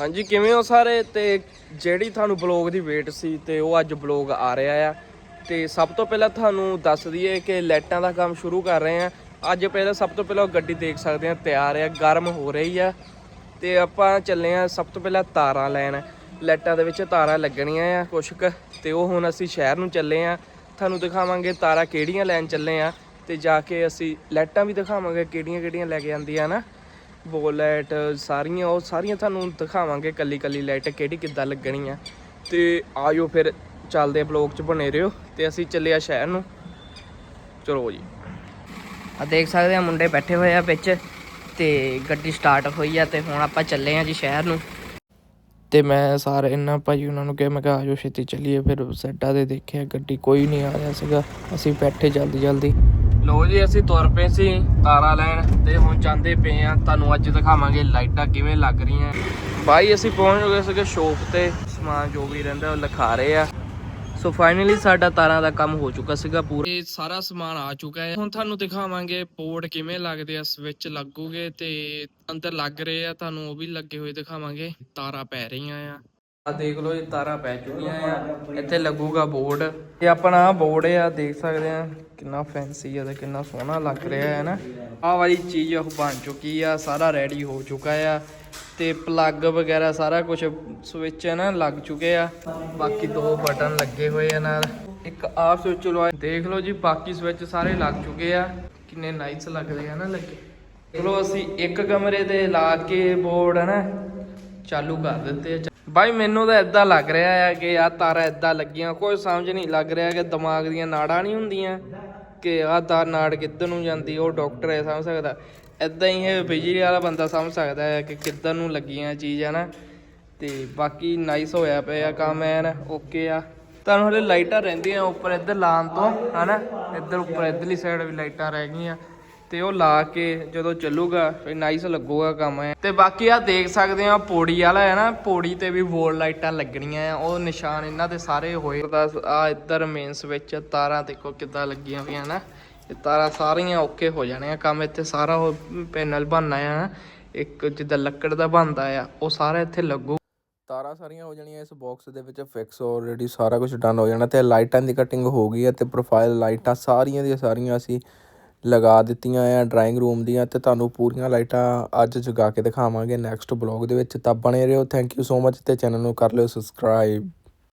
ਹਾਂਜੀ, ਕਿਵੇਂ ਹੋ ਸਾਰੇ? ਤੇ ਜਿਹੜੀ ਤੁਹਾਨੂੰ ਬਲੌਗ ਦੀ ਵੇਟ ਸੀ ਤੇ ਉਹ ਅੱਜ ਬਲੌਗ ਆ ਰਿਹਾ ਆ। ਤੇ ਸਭ ਤੋਂ ਪਹਿਲਾਂ ਤੁਹਾਨੂੰ ਦੱਸ ਦਈਏ ਕਿ ਲਾਈਟਾਂ ਦਾ ਕੰਮ ਸ਼ੁਰੂ ਕਰ ਰਹੇ ਆ। ਅੱਜ ਪਹਿਲਾਂ ਸਭ ਤੋਂ ਪਹਿਲਾਂ ਉਹ ਗੱਡੀ ਦੇਖ ਸਕਦੇ ਆ, ਤਿਆਰ ਆ, ਗਰਮ ਹੋ ਰਹੀ ਆ। ਤੇ ਆਪਾਂ ਚੱਲੇ ਆ ਸਭ ਤੋਂ ਪਹਿਲਾਂ ਤਾਰਾਂ ਲੈਣ। ਲਾਈਟਾਂ ਦੇ ਵਿੱਚ ਤਾਰਾਂ ਲੱਗਣੀਆਂ ਆ ਕੁਛ ਕੁ। ਤੇ ਉਹ ਹੁਣ ਅਸੀਂ ਸ਼ਹਿਰ ਨੂੰ ਚੱਲੇ ਆ। ਤੁਹਾਨੂੰ ਦਿਖਾਵਾਂਗੇ ਤਾਰਾਂ ਕਿਹੜੀਆਂ ਲੈਣ ਚੱਲੇ ਆ। ਤੇ ਜਾ ਕੇ ਅਸੀਂ ਲਾਈਟਾਂ ਵੀ ਦਿਖਾਵਾਂਗੇ ਕਿਹੜੀਆਂ ਕਿਹੜੀਆਂ ਲੈ ਕੇ ਆਂਦੀਆਂ ਨਾ। ਲਾਈਟ ਸਾਰੀਆਂ ਉਹ ਸਾਰੀਆਂ ਤੁਹਾਨੂੰ ਦਿਖਾਵਾਂਗੇ ਕੱਲੀ ਕੱਲੀ ਲਾਈਟ ਕਿਹੜੀ ਕਿੱਦਾਂ ਲੱਗਣੀ ਆ ਤੇ ਆਜੋ ਫਿਰ ਚੱਲਦੇ ਆ ਬਲੌਗ ਚ ਬਣੇ ਰਹੋ ਤੇ ਅਸੀਂ ਚੱਲੇ ਆ ਸ਼ਹਿਰ ਨੂੰ ਚਲੋ ਜੀ ਆ ਦੇਖ ਸਕਦੇ ਆ ਮੁੰਡੇ ਬੈਠੇ ਹੋਏ ਆ ਵਿੱਚ ਤੇ ਗੱਡੀ ਸਟਾਰਟ ਹੋਈ ਆ ਤੇ ਹੁਣ ਆਪਾਂ ਚੱਲੇ ਆ ਜੀ ਸ਼ਹਿਰ ਨੂੰ ਤੇ ਮੈਂ ਸਾਰੇ ਇਹਨਾਂ ਭਾਈ ਉਹਨਾਂ ਨੂੰ ਕਿਹਾ ਮੈਂ ਕਿਹਾ ਆਜੋ ਛੇਤੀ ਚੱਲੀਏ ਫਿਰ ਸੈੱਟਾਂ ਦੇ ਦੇਖਿਆ ਗੱਡੀ ਕੋਈ ਨਹੀਂ ਆ ਰਿਹਾ ਸੀਗਾ ਅਸੀਂ ਬੈਠੇ ਜਲਦੀ ਜਲਦੀ ਲੋ ਜੀ, ਅਸੀਂ ਤੁਰ ਪਏ ਸੀ ਤਾਰਾਂ ਲੈਣ ਤੇ ਹੁਣ ਜਾਂਦੇ ਪਏ ਆ ਤੁਹਾਨੂੰ ਅੱਜ ਦਿਖਾਵਾਂਗੇ ਲਾਈਟਾਂ ਕਿਵੇਂ ਲੱਗ ਰਹੀਆਂ। ਬਾਈ, ਅਸੀਂ ਪਹੁੰਚ ਗਏ ਸੀਗੇ ਸ਼ੋਪ ਤੇ। ਸਮਾਨ ਜੋ ਵੀ ਰਹਿੰਦਾ ਉਹ ਲਿਖਾ ਰਹੇ ਆ। ਸੋ ਫਾਈਨਲੀ ਸਾਡਾ ਤਾਰਾਂ ਦਾ ਕੰਮ ਹੋ ਚੁੱਕਾ ਸੀਗਾ ਪੂਰਾ। ਇਹ ਸਾਰਾ ਸਮਾਨ ਆ ਚੁੱਕਾ ਹੈ। ਹੁਣ ਤੁਹਾਨੂੰ ਦਿਖਾਵਾਂਗੇ ਪੋਰਟ ਕਿਵੇਂ ਲੱਗਦੇ ਆ ਸਵਿਚ ਲੱਗੂਗੇ ਤੇ ਅੰਦਰ ਲੱਗ ਰਹੇ ਆ। ਤੁਹਾਨੂੰ ਉਹ ਵੀ ਲੱਗੇ ਹੋਏ ਦਿਖਾਵਾਂਗੇ। ਤਾਰਾਂ ਪੈ ਰਹੀਆਂ ਆ। ਆ ਦੇਖ ਲਓ, ਇਹ ਤਾਰਾਂ ਪੈ ਚੁੱਕੀਆਂ ਆ। ਇੱਥੇ ਲੱਗੂਗਾ ਬੋਰਡ। ਇਹ ਆਪਣਾ ਬੋਰਡ ਆ, ਦੇਖ ਸਕਦੇ ਆ। ਕਿੰਨਾ ਫੈਂਸੀ ਆ ਤੇ ਕਿੰਨਾ ਸੋਹਣਾ ਲੱਗ ਰਿਹਾ ਹੈ ਨਾ ਆਹ ਵਾਲੀ ਚੀਜ਼ ਉਹ ਬਣ ਚੁੱਕੀ ਆ, ਸਾਰਾ ਰੈਡੀ ਹੋ ਚੁੱਕਾ ਆ। ਤੇ ਪਲੱਗ ਵਗੈਰਾ ਸਾਰਾ ਕੁਝ ਸਵਿਚ ਹੈ ਨਾ ਲੱਗ ਚੁੱਕੇ ਆ। ਬਾਕੀ ਦੋ ਬਟਨ ਲੱਗੇ ਹੋਏ ਆ ਨਾਲ। ਇੱਕ ਆਹ ਸਵਿਚ ਲਵਾ ਦੇਖ ਲਓ ਜੀ, ਬਾਕੀ ਸਵਿਚ ਸਾਰੇ ਲੱਗ ਚੁੱਕੇ ਆ। ਕਿੰਨੇ ਨਾਈਸ ਲੱਗਦੇ ਆ ਨਾ ਲੱਗੇ। ਚਲੋ ਅਸੀਂ ਇੱਕ ਕਮਰੇ ਤੇ ਲਾ ਕੇ ਬੋਰਡ ਹੈ ਨਾ ਚਾਲੂ ਕਰ ਦਿੱਤੇ ਆ। ਬਾਈ, ਮੈਨੂੰ ਤਾਂ ਇਦਾਂ ਲੱਗ ਰਿਹਾ ਆ ਕਿ ਆ ਤਾਰਾਂ ਇਦਾਂ ਲੱਗੀਆਂ। ਕੋਈ ਸਮਝ ਨਹੀਂ ਲੱਗ ਰਿਹਾ ਕਿ ਦਿਮਾਗ ਦੀਆਂ ਨਾੜਾਂ ਨਹੀਂ ਹੁੰਦੀਆਂ ਕਿ ਆਹ ਤਾਰ ਨਾੜ ਕਿੱਧਰ ਨੂੰ ਜਾਂਦੀ, ਉਹ ਡਾਕਟਰ ਹੈ ਸਮਝ ਸਕਦਾ। ਇਦਾਂ ਹੀ ਇਹ ਬਿਜਲੀ ਵਾਲਾ ਬੰਦਾ ਸਮਝ ਸਕਦਾ ਹੈ ਕਿ ਕਿੱਧਰ ਨੂੰ ਲੱਗੀਆਂ ਚੀਜ਼ ਹੈ ਨਾ। ਤੇ ਬਾਕੀ ਨਾਈਸ ਹੋਇਆ ਪਿਆ ਕੰਮ ਐਨ ਓਕੇ ਆ। ਤੁਹਾਨੂੰ ਹਲੇ ਲਾਈਟਾਂ ਰਹਿੰਦੀਆਂ ਉੱਪਰ ਇੱਧਰ ਲਾਉਣ ਤੋਂ, ਹਨਾ? ਇੱਧਰ ਉੱਪਰ ਇੱਧਰਲੀ ਸਾਈਡ ਵੀ ਲਾਈਟਾਂ ਰਹਿ ਗਈਆਂ। ਤੇ ਉਹ ਲਾ ਕੇ ਜਦੋਂ ਚੱਲੂਗਾ, ਫਿਰ ਨਾਈਸ ਲੱਗੂਗਾ ਕੰਮ ਐ। ਤੇ ਬਾਕੀ ਆ ਦੇਖ ਸਕਦੇ ਆ, ਪੌੜੀ ਵਾਲਾ ਹੈ ਨਾ, ਪੌੜੀ ਤੇ ਵੀ ਵੋਲ ਲਾਈਟਾਂ ਲੱਗਣੀਆਂ ਆ, ਉਹ ਨਿਸ਼ਾਨ ਇਹਨਾਂ ਦੇ ਸਾਰੇ ਹੋਏ। ਆ ਇੱਧਰ ਮੇਨ ਸਵਿਚ ਤਾਰਾਂ ਦੇਖੋ ਕਿੱਦਾਂ ਲੱਗੀਆਂ ਹੋਈਆਂ ਨਾ। ਇਹ ਤਾਰਾਂ ਸਾਰੀਆਂ ਓਕੇ ਹੋ ਜਾਣੀਆਂ ਕੰਮ ਇੱਥੇ ਸਾਰਾ ਉਹ ਪੈਨਲ ਬਣਨਾ ਆ। ਨਾ ਇੱਕ ਜਿੱਦਾਂ ਲੱਕੜ ਦਾ ਬਣਦਾ ਆ, ਉਹ ਸਾਰਾ ਇੱਥੇ ਲੱਗੂ। ਤਾਰਾਂ ਸਾਰੀਆਂ ਹੋ ਜਾਣੀਆਂ ਇਸ ਬਾਕਸ ਦੇ ਵਿੱਚ ਫਿਕਸ ਆਲਰੇਡੀ ਸਾਰਾ ਕੁਝ ਡਨ ਹੋ ਜਾਣਾ ਤੇ ਲਾਈਟਾਂ ਦੀ ਕਟਿੰਗ ਹੋ ਗਈ ਹੈ ਤੇ ਪ੍ਰੋਫਾਈਲ ਲਾਈਟਾਂ ਸਾਰੀਆਂ ਦੀਆਂ ਸਾਰੀਆਂ ਅਸੀਂ ਲਗਾ ਦਿੱਤੀਆਂ ਆ ਡਰਾਇੰਗ ਰੂਮ ਦੀਆਂ ਅਤੇ ਤੁਹਾਨੂੰ ਪੂਰੀਆਂ ਲਾਈਟਾਂ ਅੱਜ ਜਗਾ ਕੇ ਦਿਖਾਵਾਂਗੇ ਨੈਕਸਟ ਬਲੌਗ ਦੇ ਵਿੱਚ। ਤਾਂ ਬਣੇ ਰਹੋ। ਥੈਂਕ ਯੂ ਸੋ ਮੱਚ ਅਤੇ ਚੈਨਲ ਨੂੰ ਕਰ ਲਿਓ ਸਬਸਕ੍ਰਾਈਬ